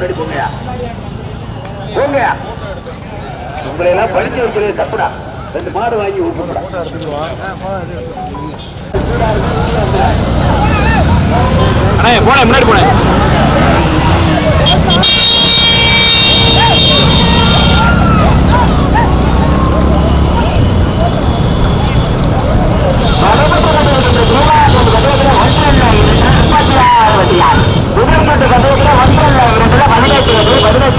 முன்னாடி போங்கயா போங்கயா உங்களை எல்லாம் படிச்சு வைக்கிறது தப்புடா ரெண்டு மாடு வாங்கி ஊப்புடா அண்ணே போனேன் முன்னாடி போனேன்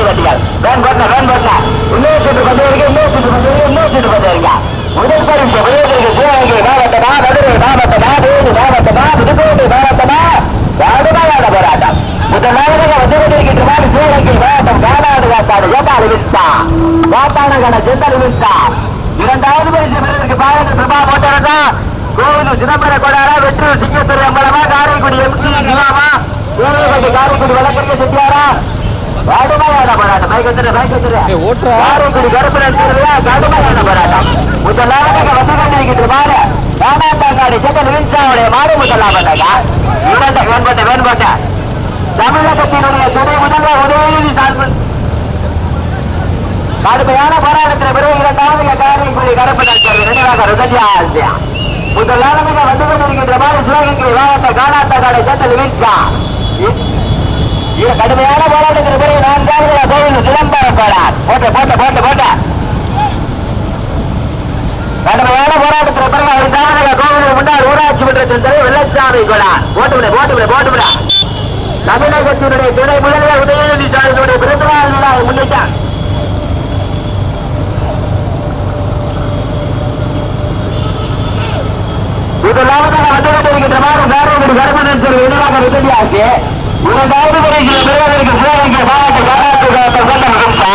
வந்து பரிசு பெறுவதற்கு பாரத பிரபா போட்டாரா கோவில் சிதம்பர கொடாரா வெற்றி சிங்கத்துறை அம்பலமா காரைக்குடி எம்சி சிவாமா ஏழைப்பட்டி காரைக்குடி வழக்கறிஞர் செட்டியாரா கடுமையான போராட்டம் பயக்கத்துறை பயக்கத்துறை ஓட்டுறா. காரைக்குடி கருப்பு நடிச்சிருவியா கடுமையான போராட்டம். முதலாவதாக வந்து கொண்டிருக்கின்ற மாடு ராமாத்தாங்காடி செக்கன் வீழ்ச்சாவுடைய மாடு முதலாவதாக இரண்டு வேண்பட்ட தமிழகத்தினுடைய துணை முதல்வர் உதயநிதி சார்பு கடுமையான போராட்டத்தில் பிறகு இரண்டாவது காரைக்குடி கருப்பு நடிச்சது நினைவாக வந்து கொண்டிருக்கின்ற சிவகங்கை இது கடுமையான போராட்டத்திற்கு பிறகு நான்காவது கோவில் சிதம்பரம் போராட் போட்ட போட்ட போட்ட போட்ட. கடுமையான போராட்டத்திற்கு பிறகு ஐந்தாவது கோவிலுக்கு முன்னாள் ஊராட்சி மன்றத்தின் தலைவர் வெள்ளச்சாமி கொடார் போட்டு விட போட்டு விட போட்டு விட. தமிழகத்தினுடைய துணை முதல்வர் உதயநிதி ஸ்டாலினுடைய பிறந்தநாள் விழாவை முன்னிட்டார். முதலாவதாக வந்து கொண்டிருக்கின்ற வேறு ஒரு கருமன் என்று விரிவாக விஜயாச்சு இரண்டாவது பரிசில் பெறுவதற்கு சிவகங்கை மாவட்ட காலாட்டு கொண்ட மகிழ்ச்சா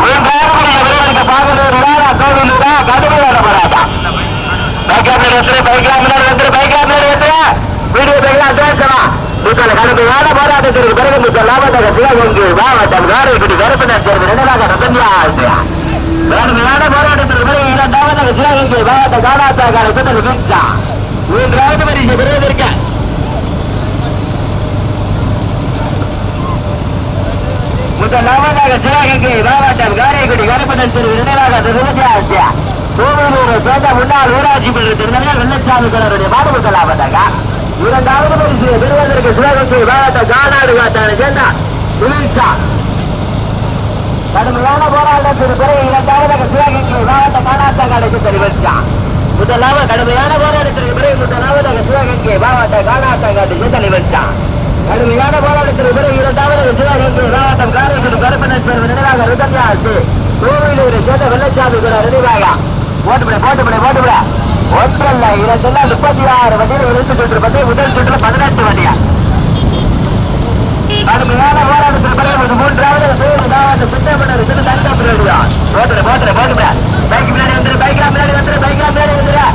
மூன்றாவது பரிசில் பெறுவதற்கு பாகலூர் விழா கடுமையான போராட்டம் பைக்காமினர் வந்து பைக்காமினர் வந்து பைக்காமினர் வந்து வீடியோ பைக்கெல்லாம் சேர்க்கலாம் முதல் கடுமையான போராட்டத்திற்கு பிறகு முதலாவதாக சிவகங்கை மாவட்டம் காரைக்குடி கருமணன் சேர்ந்து நினைவாக ரத்தன்யாச்சு கடுமையான போராட்டத்திற்கு பிறகு இரண்டாவதாக சிவகங்கை மாவட்ட காலாட்டாக்கார கொண்ட மகிழ்ச்சா மூன்றாவது பரிசு பெறுவதற்கு முதலாவதாக சிவகங்கை மாவட்டம் காரைக்குடி கருப்பணன் திரு நினைவாக திருவதியாசியா கோவிலூர் சேர்ந்த முன்னாள் ஊராட்சி மன்ற திருநெல்வேலி வெள்ளச்சாமி கலருடைய மாடு முதலாவதாக இரண்டாவது பரிசு பெறுவதற்கு சிவகங்கை மாவட்டம் காநாடு காட்டான சேர்ந்த சுரேஷா கடுமையான போராட்டத்திற்கு பிறகு இரண்டாவதாக சிவகங்கை மாவட்ட காணாத்தங்காலைக்கு தெரிவித்தா. முதலாவது கடுமையான போராட்டத்திற்கு பிறகு முதலாவதாக சிவகங்கை மாவட்ட காணாத்தங்காட்டுக்கு கடுமையான போராட்டத்திற்கு பிறகு சிவகங்கை மாவட்டம் காரைக்குடி கருப்பணன் பேர் நினைவாக ருதன்யாசு கோவிலூரை சேர்ந்த வெள்ளச்சாமி கூட நினைவாக போட்டுவிட போட்டுவிட போட்டுவிட ஒன்றல்ல இரண்டுல முப்பத்தி ஆறு வண்டியில் இருந்து சுற்று பற்றி முதல் சுற்றுல பதினெட்டு வண்டியா கடுமையான போராட்டத்தில் பிறகு ஒரு மூன்றாவது பேர் மாவட்ட சுத்தமன்னர் திரு தங்கம் போட்டுவிட போட்டுவிட போட்டுவிட பைக் முன்னாடி வந்துரு பைக்ல முன்னாடி வந்துரு பைக்ல முன்னாடி வந்துரு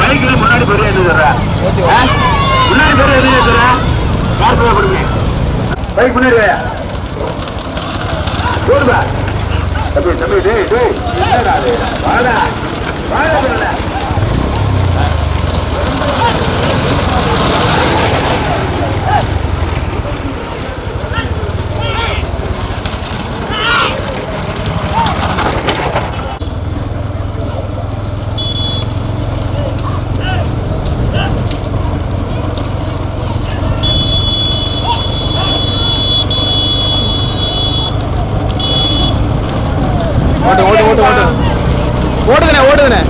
பைக்ல முன்னாடி பெரிய எழுதுறா முன்னாடி பெரிய எழுதுறா யார் போடுங்க பைக் முன்னாடி வாயா போடுவா தம்பி தம்பி டேய் டேய் என்னடா அது வாடா வாடா வாடா ஓட்டு ஓட்டு ஓட்டு ஓட்டு ஓடுதுண்ணே ஓடுதுண்ணே.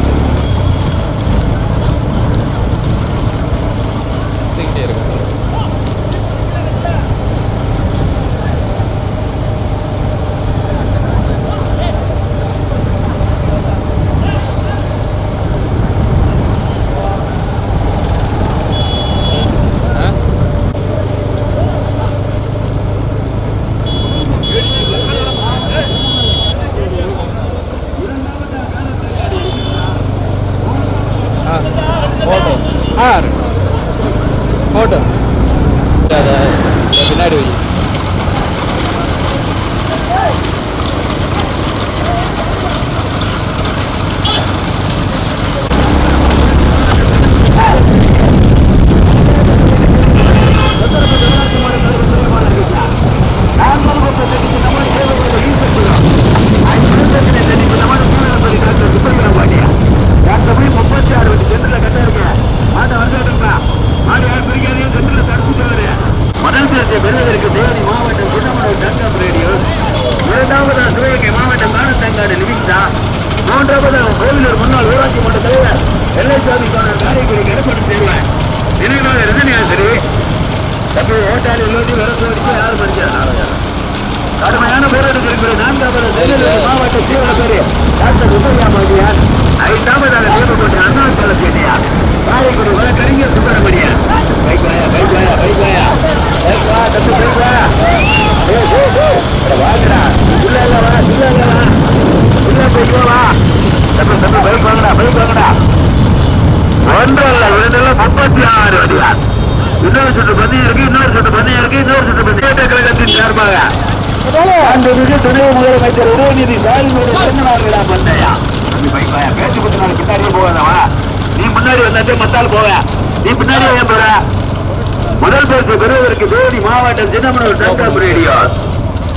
ஓட்டும் ஆ அதை பின்னாடி வை பரிசை பெறுவதற்கு தேனி மாவட்டம் சின்னமனூர் தங்கம் ரேடியோ இரண்டாவதாக சிவகங்கை மாவட்டம் காணத்தங்காடு லிவிங்ஸா மூன்றாவதாக கோவிலூர் முன்னாள் ஊராட்சி மன்ற தலைவர் எல்லைசாமி கோணர் காரைக்குடி எடப்பாடி தேர்வார் நினைவாக ரஜினியாசரி தப்பி ஓட்டாளி உள்ளது விரசு வரைக்கும் யாரும் கடுமையான போராட்டம் இருக்கிற நான்காவது நெல்லை மாவட்ட தீவிரப்பேரி டாக்டர் சுப்பையா மோதியார். ஐந்தாவதாக நியமப்பட்ட அண்ணாச்சல சேட்டியார் காரைக்குடி வழக்கறிஞர் சுப்பிரமணியன் பைக் வாயா பைக் தப்பு ஏ ஏ ஏ வாங்கடா உள்ள இல்ல வா உள்ள இல்ல வா உள்ள பைக் வா தப்பு தப்பு பைக் வாங்கடா பைக் வாங்கடா ஒன்றல்ல இரண்டுல முப்பத்தி ஆறு அடியார் இன்னொரு சுற்று பந்தயம் இருக்கு இன்னொரு சுற்று பந்தயம் இருக்கு இன்னொரு சுற்று பந்தயம் கழகத்தின் சார்பாக மாண்புமிகு துணை முதலமைச்சர் உதயநிதி ஸ்டாலினுடைய பிறந்தநாள் விழா பந்தயா தம்பி பைக் வாயா பேச்சு குத்தினால பின்னாடியே போகாதவா நீ முன்னாடி வந்தாத்தே மத்தால் போவ நீ பின்னாடியே ஏன் போற முதல் பரிசு பெறுவதற்கு தேனி மாவட்டம் சின்னமனூர் தங்கம் ரேடியோ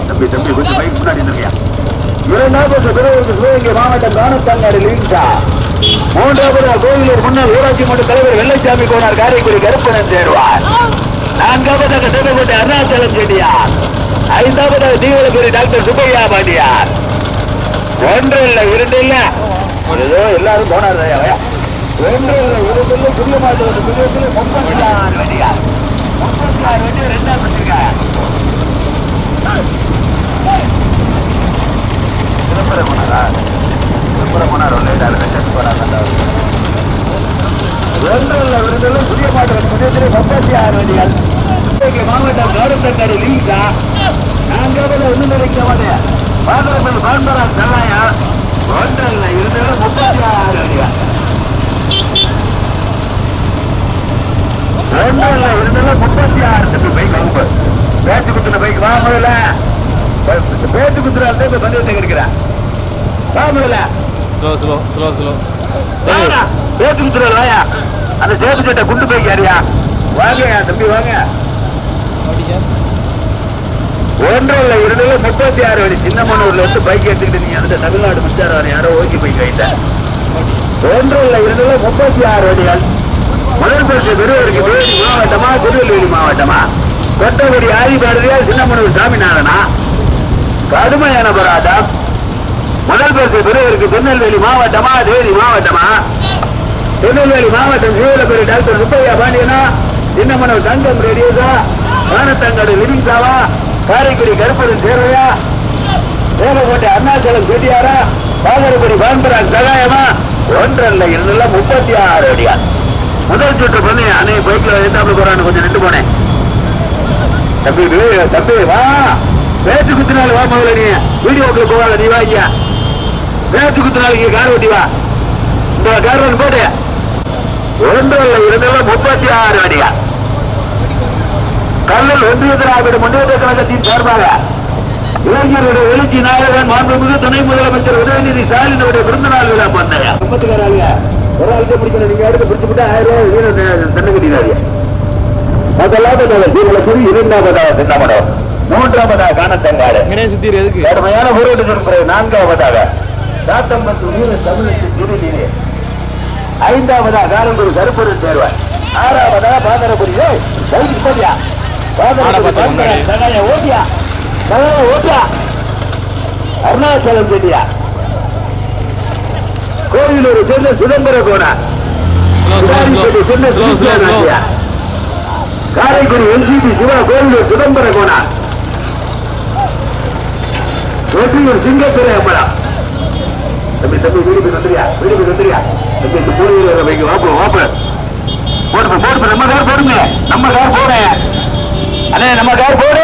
தம்பி தம்பி கொஞ்சம் பைக் முன்னாடி இருந்திருக்கியா இரண்டாம் பரிசு பெறுவதற்கு சிவகங்கை மாவட்டம் காணத்தாங்காடு லீங்ஸா மூன்றாவது கோவிலூர் முன்னாள் ஊராட்சி மன்ற தலைவர் வெள்ளைச்சாமி கோனார் காரைக்குடி கருப்பணன் சேருவார் நான்காவது அருணாச்சலம் செட்டியார் ஐந்தாவது தீவிரபுரி டாக்டர் சுப்பையா பாண்டியார். ஒன்று இல்லை இரண்டு இல்ல. ஏதோ எல்லாரும் போனார் ஒன்று இல்லை இரண்டு இல்லை. புரிய மாட்டேன் புரியத்தில் முப்பத்தி ஆறு வெடியார் முப்பத்தி ஆறு வெடி ரெண்டாம் வச்சிருக்காங்க சிதம்பரம் போனாரா? சிதம்பரம் போனார் ஒன்று ஒரு லேட்டாக செத்து போனார் ரெண்டுல இல்லை புரிய மாட்டேன் புரியத்தில் முப்பத்தி ஆறு வண்டிகள் இன்றைக்கு மாவட்டம் கௌரவத்தங்காடு லீங்கா. நான்காவது ஒன்று நினைக்கவாது பாதரப்பல் பான்பரா செல்லாயா ஒன்றில் இருந்தது முப்பத்தி ஆறு வண்டிகள் ஒன்றில் இருந்தது முப்பத்தி ஆறு தம்பி பைக் வகுப்பு பேச்சு குத்துன பைக் வா முதல்ல. பேச்சு குத்துற அந்த பந்தயத்தை கிடைக்கிறேன் வா முதல்ல. ஸ்லோ ஸ்லோ ஸ்லோ ஸ்லோ வாங்கடா, பேச்சு குத்துற வாயா அந்த சேப்பு சட்டை குண்டு போய் யாரியா? வாங்கயா தம்பி வாங்க. ஒன்றில் இருந்தது முப்பத்தி ஆறு வழி சின்னமனூர்ல இருந்து பைக் எடுத்துக்கிட்டு நீங்க அந்த தமிழ்நாடு மின்சாரம் யாரோ ஓகே பைக் வைத்த ஒன்றில் இருந்தது முப்பத்தி ஆறு வழிகள் முதல் பரிசு பெருவருக்கு வேலி மாவட்டமா திருநெல்வேலி மாவட்டமா? கொட்டகுடி ஆதிபாரதியா சின்னமனூர் சாமிநாதனா? கடுமையான போராட்டம். முதல் பரிசு பெறுவதற்கு திருநெல்வேலி மாவட்டமா தேனி மாவட்டமா? திருநெல்வேலி மாவட்டம் சீவலப்பேரி டாக்டர் முப்பையா பாண்டியனா? சின்னமனூர் தங்கம் ரேடியோஸா வானத்தங்காடு லிவிங்ஸாவா காரைக்குடி கருப்பதன் சேர்வையா? வேலக்கோட்டை அருணாச்சலம் செட்டியாரா? பாகரபுரி பான்பராஜ் சகாயமா? ஒன்றல்ல இருந்துல முப்பத்தி ஆறு அடியா. முதல் சுற்று பண்ணி அன்னை பைக்ல எத்தாப்புல போறான்னு கொஞ்சம் நின்று போனேன். தம்பி தம்பி வா. பேச்சு குத்தினாலும் வா முதல்ல நீ. வீடியோக்குள்ள போவாத நீ வாங்கியா பேச்சு குத்தினாலுக்கு கார் ஓட்டி வா. இந்த கார் ஒன்று ஒன்றல்ல இருந்தெல்லாம் முப்பத்தி ஆறு அடியா. கல்லல் ஒன்றிய திராவிட முன்னேற்ற கழகத்தின் சார்பாக இளைஞருடைய எழுச்சி நாயகன் மாண்புமிகு துணை முதலமைச்சர் உதயநிதி ஸ்டாலினுடைய பிறந்த நாள் விழா பண்ணையா ஒரு ஆளுக்கு பிடிக்கணும் நீங்க அடுத்து பிடிச்சு விட்டு ஆயிரம் ரூபாய் தண்ணி கட்டிடாதீங்க சீமலக்குடி இரண்டாவதாக சின்னமடம் மூன்றாவதாக காணத்தங்காடு. இங்கனே சுத்திரு எதுக்கு? கடுமையான பிறகு நான்காவதாக சாத்தம்பத்து வீர தமிழத்து திருநீரே ஐந்தாவதாக காலங்குடி கருப்பொருள் தேர்வார் ஆறாவதாக பாதரபுரி ஏய், ஓட்டியா? ஓட்டியா? அருணாச்சலம் செட்டியா? கோவிலூர் சேர்ந்த சிதம்பர கோணா. ஸ்லோ ஸ்லோ சிவாரிப்பட்டி சேர்ந்த நாட்டியா? காரைக்குடி எல்சிபி சிவா கோவிலூர் சிதம்பர கோணா. வெற்றியூர் சிங்கத்துறை அம்மளம் தம்பி தம்பி வீடுக்கு வந்துறியா வீடுக்கு வந்துறியா தம்பி இந்த பூர்வீக வைக்க வாப்பு வாப்பு. போடுப்ப போடுப்ப நம்ம கார் போடுங்க. நம்ம கார் போடு அண்ணே நம்ம கார் போடு.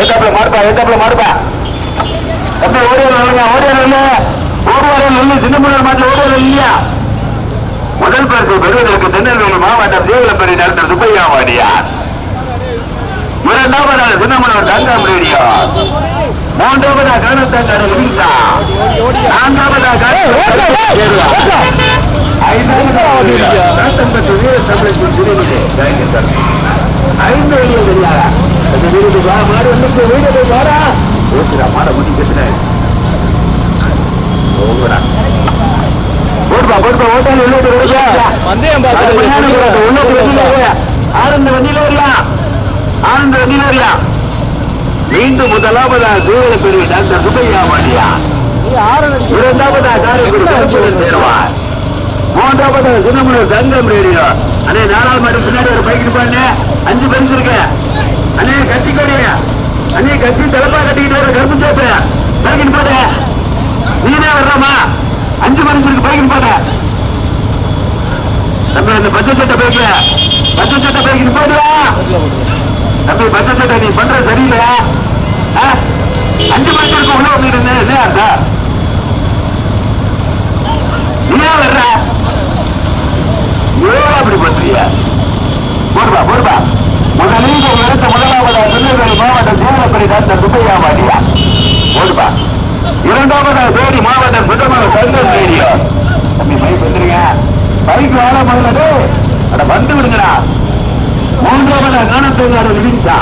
ஏத்தாப்புல மாடுப்பா ஏத்தாப்புல மாடுப்பா. தம்பி ஓடியார் இல்லைங்க ஓடியார் இல்ல. ஓடுவார் இல்லை சின்ன முன்னாள் மாட்டில் ஓடுவார் இல்லையா? முதல் பரிசு பெறுவதற்கு திருநெல்வேலி மாவட்டம் தேவலப்பேரி டாக்டர் சுப்பையா வாடியார் இரண்டாவதாக சின்னமனூர் தங்கம் ரேடியோ. மூன்றாவதாக கருத்தங்கரை லீசா நான்காவதாக ஐந்தாவதாக வீர தமிழத்தின் திருவிழி ஐந்து வெளியே தெரியாதா? அந்த வீடு வா மாடு வந்து வீடு போய் வாடா. ஓட்டுடா மாட முடி கட்டுறேன் ஓடுறா போடுப்பா போடுப்பா ஓட்டாளி உள்ளே மணியான போராட்டம். உள்ள ஒரு வண்டியில பார்த்து போய் ஆறு இந்த வண்டியில வரலாம் மீண்டும் முதலாவதா சூழல பெரிய டாக்டர் சுப்பையா அடிச்சு இரண்டாவதா காரைக்குடி சேருவார் மூன்றாவதா சின்னமுனூர் தங்கம் ரேடியோ. அண்ணே நாலாவது பின்னாடி ஒரு பைக் இருப்பாங்க அஞ்சு பரிசு இருக்கு. அண்ணே கத்தி கொடி. அண்ணே கத்தி தலைப்பா கட்டிக்கிட்டு ஒரு கருப்பு சோப்பு. பைக்கின் போட நீனே வர்றாமா அஞ்சு பரிசு இருக்கு பைக்கின் போட தம்பி அந்த பச்சை சட்டை பைக்கு பச்சை சட்டை பைக்கின் போடுவா தம்பி பச்சை சட்டை நீ பண்ற சரியில்லை. ஆ? அஞ்சு பரிசு இருக்கு உள்ள வந்துட்டு இருந்தேன் என்ன அர்த்தம் நீயா வர்ற? ஏன் அப்படி பண்றிய போடுவா போடுவா முதலில் ஒரு முதலாவதா திருநெல்வேலி மாவட்டம் சூழப்படி டாக்டர் சுப்பையா மாட்டியா போடுவா இரண்டாவதா தேனி மாவட்டம் சுத்தமான சங்கர் ரேடியோ தம்பி பைக் வந்துருங்க. பைக் வாழ முதல்ல அட வந்து விடுங்கடா. மூன்றாவதா காணத்தோங்காடு விதிச்சா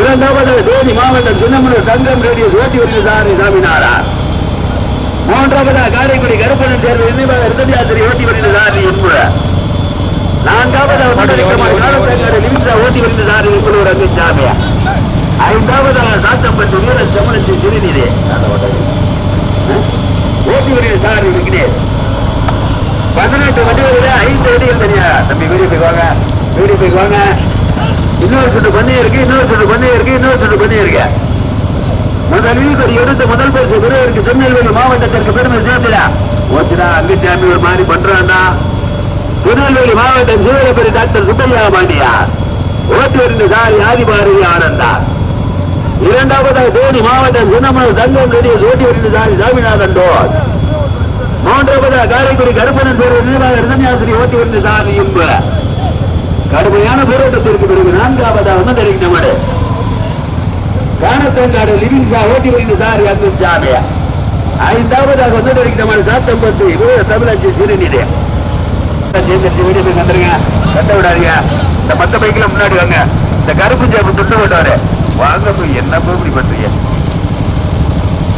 இரண்டாவது தேனி மாவட்டம் சின்னமனூர் தங்கம் ரேடியோ ஓட்டி வருகிறார் சாமிநாதன். மூன்றாவதா காரைக்குடி கருப்பணன் தேர்வு நினைவாக இருந்ததியாத்திரி ஓட்டி வருகிறார் என்பு நான்காவதா மண்டலிக்கமான காலத்தங்காடு நிமிஷா ஓட்டி வருகிறார் என்பது ரங்கசாமி ஐந்தாவதாக சாத்தப்பட்டு வீர சமணத்தை திருநீரே ஓட்டி வருகிறார் இருக்கிறேன் பதினெட்டு வண்டிகளில் ஐந்து வண்டிகள் தனியா தம்பி வீடியோ போய் வாங்க. வீடியோ போய் வாங்க. இன்னொரு சுட்டு பண்ணி இருக்கு இன்னொரு சுட்டு பண்ணி இருக்கு இன்னொரு சுட்டு பண்ணி இருக்கு. முதலில் ஒரு எடுத்த முதல் பரிசு விருதுக்கு திருநெல்வேலி மாவட்டத்திற்கு பெருமை சேர்த்துல ஓச்சுடா அங்கிச்சாமி ஒரு மாதிரி பண்றான்னா திருநெல்வேலி மாவட்டம் சூழலப்பெரி டாக்டர் சுப்பையா பாண்டியா. ஓட்டு வருந்த சாரி ஆதிபாரதி ஆனந்தா. இரண்டாவதாக தேனி மாவட்டம் சின்னமனூர் தங்கம் ரெடி ஓட்டி வருந்த சாரி சாமிநாதன் டோர். மூன்றாவதாக காரைக்குடி கருப்பணன் பேர் நிர்வாக இருந்தன்யாசிரி ஓட்டி வருந்த சாரி இன்பு கடுமையான போராட்டத்திற்கு பிறகு நான்காவதாக வந்து தெரிவித்த காணத்தங்காடு லிவிங்ஸா ஓட்டி வருகின்ற சாரி அந்த சாமியா ஐந்தாவதாக வந்து இருக்கிற சாத்தம் பத்து இவரு தமிழாட்சி சிறுநீரே சேர்ந்து வீடியோ போய் வந்துருங்க கட்ட விடாதீங்க இந்த மத்த பைக்கில் முன்னாடி வாங்க இந்த கருப்பு சேப்பு துட்டு விட்டாரு வாங்க போய் என்ன போய் இப்படி பண்றீங்க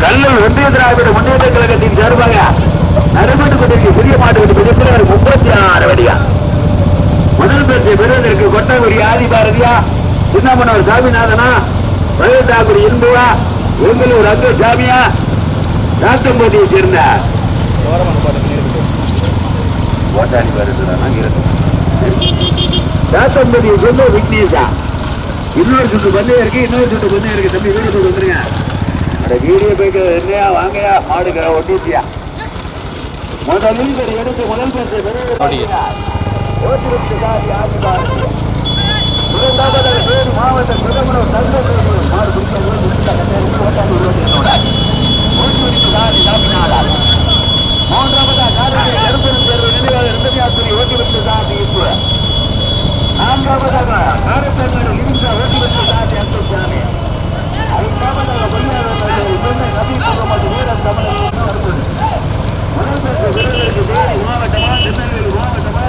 கல்லூர் ஒன்றிய திராவிட முன்னேற்ற கழகத்தின் சார்பாக நடைபெற்றுக் கொண்டிருக்க புதிய மாட்டுக்கு மிகப்பெரிய முப்பத்தி ஆறு வடியா முதல் பெற்ற பெறுவதற்கு கொட்டகுடி ஆதி பாரதியா சின்னமனூர் சாமிநாதனா வயதாக்குடி இந்துவா? எங்களூர் அங்க சாமியா? சாத்தம்போதியை சேர்ந்த? ஓட்டாளி வருது சாத்தம்போதியை சேர்ந்த விக்னேஷா? இன்னொரு சுட்டு பண்ணே இருக்கு இன்னொரு சுட்டு பண்ணே இருக்கு தம்பி வீடு போய் வந்துருங்க. அட வீடியோ போய்க்கு என்னையா வாங்கயா மாடுக்க ஒட்டிச்சியா முதலில் எடுத்து முதல் பெற்ற அப்படியே. வேறு மாவட்ட பிரதமர் தங்கவேலு மாறு பிடித்தவர் முடிந்த கட்டளைக்கு ஓட்டாளி உருவாக்கினோட ஓட்டி வருகிறார் சாமிநாதன் மூன்றாவதாக காரைக்குடி கருப்பெரும் தேர்வு நினைவாக நான்காவதாக காரைப்பேட்டை லிவிங்ஸா ஓட்டி வருகிறார் அந்தசாமி ஐந்தாவதாக பொய்யாளர் பெண்ணை நபீபுரம் வீர தமிழர் முதல் பெற்ற விருதுக்கு தேனி மாவட்டமா திருநெல்வேலி மாவட்டமா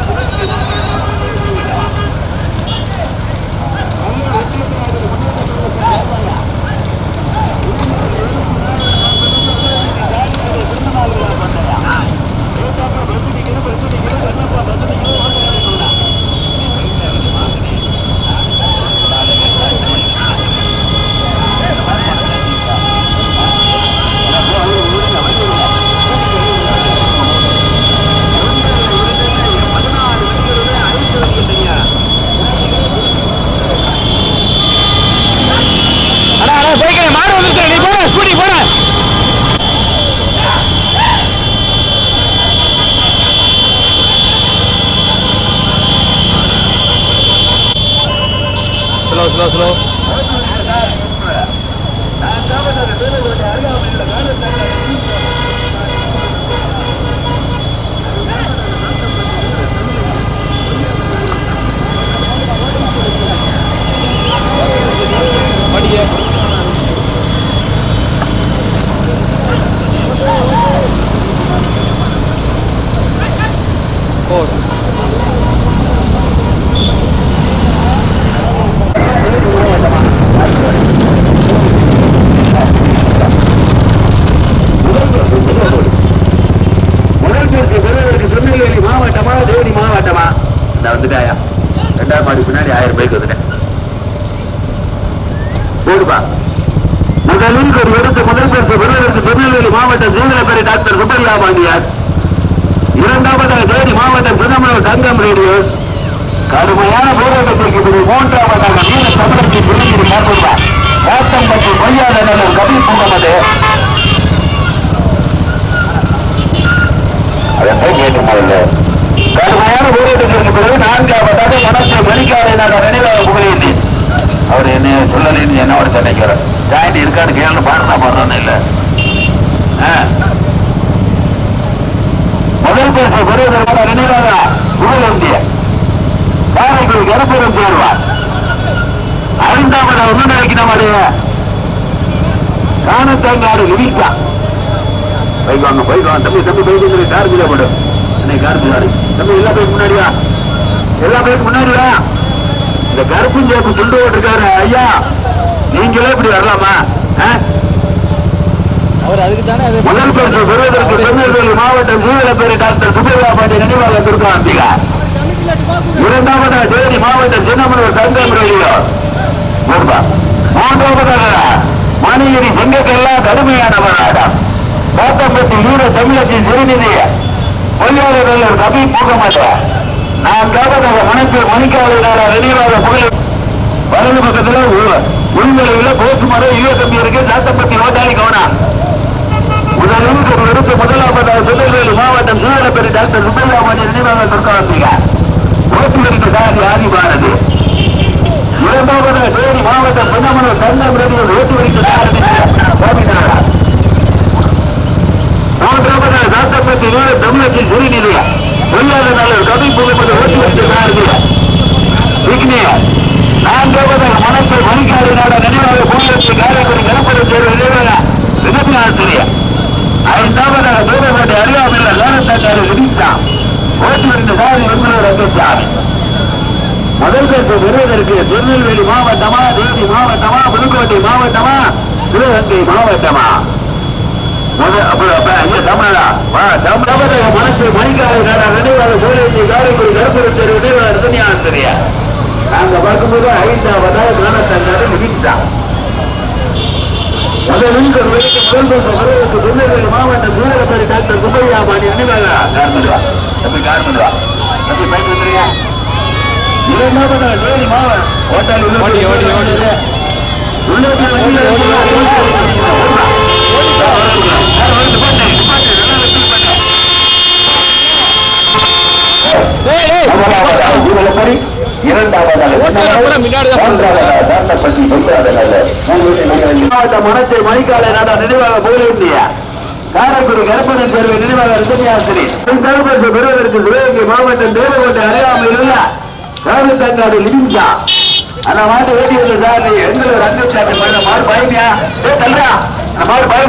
அண்ணா அண்ணா போய்க்கிறேன் மாடு வந்துருக்கேன் நீ போட ஸ்கூட்டி போட ஸ்லோ ஸ்லோ ஸ்லோ படிய போடு முதல் பேருக்கு பெறுவதற்கு திருநெல்வேலி மாவட்டமா தேனி மாவட்டமா இந்த வந்துட்டாயா ரெண்டாவது மாடி பின்னாடி ஆயிரம் பைக் வந்துட்டேன் ஓடுவா முதலில் ஒரு எடுத்து முதல் பரிசு பெறுவதற்கு திருநெல்வேலி மாவட்டம் சீங்கலப்பேரி டாக்டர் சுப்பையா பாண்டியார் இரண்டாவதாக தேனி மாவட்டம் பிரதமர் தங்கம் ரேடியோஸ். கடுமையான போராட்டத்திற்கு பிறகு மூன்றாவதாக வீர தமிழகத்தில் திருநெல்வேலி மேற்கொள்வார் காத்தம்பட்டி பொய்யாளர் கபி முகமது. அதை கேட்டு முதல்ல போராட்டத்திற்கு பிறகு நான்காவதாக மனசை மணிக்காரை நாங்கள் நினைவாக புகழேந்தி அவர் என்ன சொல்லலைன்னு என்னோட நினைக்கிறேன் ஜாயிண்ட் இருக்கான்னு கேள்வி பாடுறா பாடுறான்னு இல்லை முதல் பேச பெறுவதற்கான நினைவாக புகழேந்திய காரைக்குடி கருப்பெரும் சேர்வார் ஐந்தாவதாக ஒன்று நினைக்க நம்முடைய காணத்தங்காடு விதிக்கா போய் வாங்க போய் வாங்க தம்பி தம்பி போய் சொல்லி கார் கீழே போடு என்னை கார் பின்னாடி. தம்பி எல்லா பேருக்கு முன்னாடி வா எல்லா பேருக்கு முன்னாடி வா இந்த கருப்பு சேப்பு துண்டு போட்டிருக்காரு ஐயா. நீங்களே இப்படி வரலாமா? முதல் பரிசு பெறுவதற்கு திருநெல்வேலி மாவட்டம் சூழலப்பேரி டாக்டர் சுப்பையா பாண்டி நினைவாக துர்காம்பிகா இரண்டாவதாக தேனி மாவட்டம் சின்னமனூர் தங்கம் ரேடியோ. மூன்றாவதாக மணிகிரி செங்கக்கெல்லாம் கடுமையான போராட்டம் கோத்தம்பட்டி வீர தமிழத்தின் சிறுநிதிய பொய்யாளர்கள் கபி போக மாட்டேன் நான் கேட்டதாக மணப்பில் மணிக்காவலினால நினைவாக புகழ். வலது பக்கத்தில் உள்நிலையில் போக்கு மரம் ஈழத்தம்பி இருக்கு சாத்தப்பட்டி ஓட்டாளி கவனம் முதலில் ஒரு எடுத்து முதலாவதாக திருநெல்வேலி மாவட்டம் சூழலப்பேரி டாக்டர் சுப்பிரமணி நினைவாக துர்காம்பிகா ஓட்டுநருக்கு சாதி ஆதி பாரதி இரண்டாவது தேனி மாவட்டம் பொன்னமனூர் தங்கம் ரவியில் ஓட்டுநருக்கு சாரதி சுவாமிநாதா மூன்றாவதாக சாத்தப்பட்டி வீர தமிழகத்தின் சிறுநிலைய தொழிலாளர் நலர் கவி புகைப்பது ஓட்டுநருக்கு சாரதி விக்னியா. நான்காவதாக மணப்பை மணிக்காடு நாட நினைவாக பூங்கத்தை காரைக்குடி கருப்படம் தேர்வு நினைவாக விதப்பி ஆசிரியர் ஐந்தாவதாக தூரப்பட்ட அறியாமல் லேனத்தாக்காரு விதித்தா ஓட்டுநருக்கு சாதி வெம்பலூர் ரங்கசாமி முதல் பேசு பெறுவதற்கு திருநெல்வேலி மாவட்டமா தேனி மாவட்டமா புதுக்கோட்டை மாவட்டமா சிவகங்கை மாவட்டமா? மனசு மணிக்காலை நாடா நினைவாக சூழலி காரைக்குடி கருப்பூர் தெரு நினைவாக துணியாசிரியா நாங்க பார்க்கும்போது ஐந்தாவதாக லேனத்தாக்காரு விதித்தா முதலில் ஒரு விருது முதல் பேசு பெறுவதற்கு திருநெல்வேலி மாவட்டம் சூழலப்பேரி டாக்டர் சுப்பையா பாணி நினைவாக கார்மெண்டுவா தம்பி கார்மெண்டுவா தம்பி பைக் வந்துருங்க இரண்டாவதாக தேனி மாவட்டம் ஓட்டாளி உள்ள ஓடி, ஓடி, ஓடி. உள்ள போய் வண்டியில இருந்து ஏய் ஏய் முதலாவதாக ஊழலப்படி, இரண்டாவதாக மூன்றாவதாக மாவட்ட மனசை மணிக்காலை நாடா நினைவாக புகழேந்திய காரைக்குடி கருப்பணன் தேர்வை நினைவாக ரிசனியாசிரி பெறுவதற்கு பெறுவதற்கு சிவகங்கை மாவட்டம் தேவகோட்டை அடையாமல் உள்ள ராவித்தங்காடு லிமிஞ்சா. அந்த மாட்டு வேண்டியது சார் எங்களை ரங்க சாட்டு மாடு பயமியா? ஏ தல்லையா மாடு பயம்